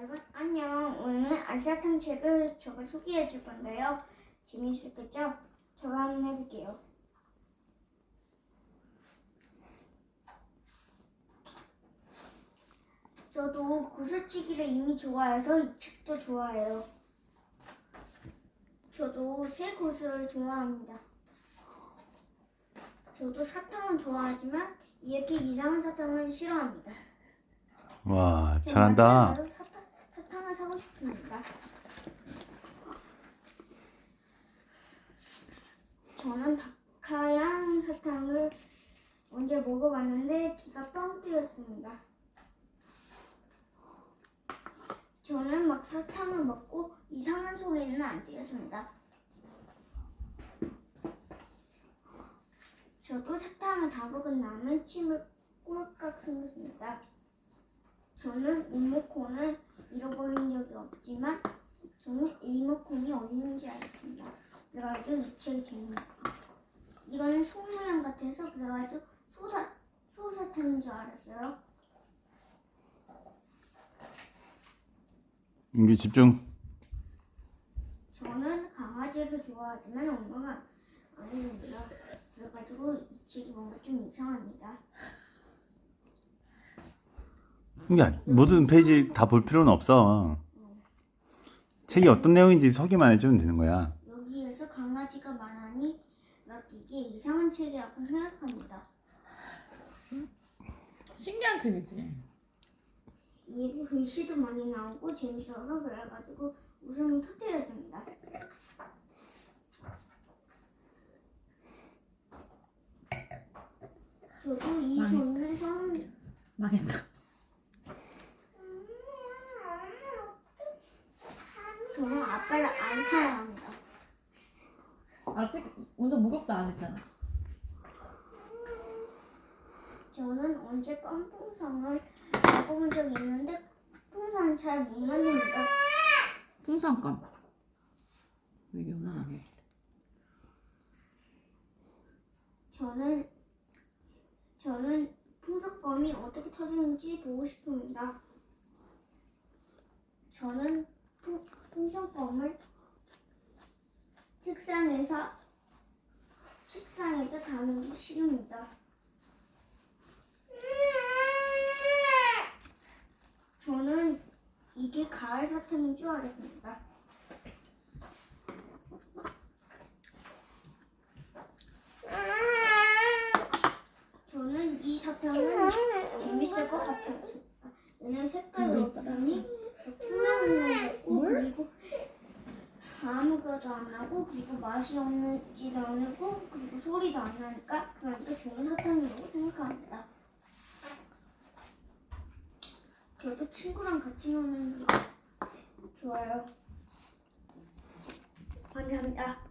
여러분 안녕. 오늘은 아시아탕 책을 제가 소개해 줄 건데요. 재미있겠죠? 저가 한번 해볼게요. 저도 구슬치기를 이미 좋아해서 이 책도 좋아해요. 저도 새 구슬을 좋아합니다. 저도 사탕은 좋아하지만 이렇게 이상한 사탕은 싫어합니다. 와 잘한다. 저는 박하양 사탕을 언제 먹어봤는데 기가 뻥 뚫렸습니다. 저는 막 사탕을 먹고 이상한 소리는 안 들렸습니다. 저도 사탕을 다 먹은 다음에 침을 꼴깍 숨겼습니다. 저는 이모콘을 잃어버린 적이 없지만 저는 이모콘이 어디 있는지 알았습니다. 그래가지고 이 책이 재밌어요. 이거는 소 모양 같아서 그래가지고 소사 소사탕인 줄 알았어요. 인기 집중. 저는 강아지를 좋아하지만 엄마가 아닙니다. 그래가지고 이 책이 뭔가 좀 이상합니다. 이게 아니- 모든 페이지 다 볼 필요는 없어. 책이 어떤 내용인지 소개만 해주면 되는 거야. 여기에서 강아지가 말하니 막 이게 이상한 책이라고 생각합니다. 신기한 책이지. 이게 글씨도 많이 나오고 재밌어서 그래가지고 웃음을 터뜨렸습니다. 저도 이. 손을 선 망했다. 저는 아빠를 안 사랑합니다. 아직 운동 목욕도 안 했잖아. 저는 언제 깜풍선을 먹어본 적이 있는데 풍선 잘 못 만듭니다. 풍선껌. 이게 얼마나 안 해? 저는 저는 풍선껌이 어떻게 터지는지 보고 싶습니다. 저는 풍, 풍선껌을 책상에서 책상에다 다는 게 싫습니다. 저는 이게 가을 사탕인 줄 알았습니다. 저는 이 사탕은 재밌을 것 같았습니다. 왜냐면 색깔이 없으니 투명한 거고 그리고 아무것도 안 나고 그리고 맛이 없는지도 않고 그리고 소리도 안 나니까 그러니까 좋은 사탕이라고 생각합니다. 저도 친구랑 같이 노는 게 좋아요. 감사합니다.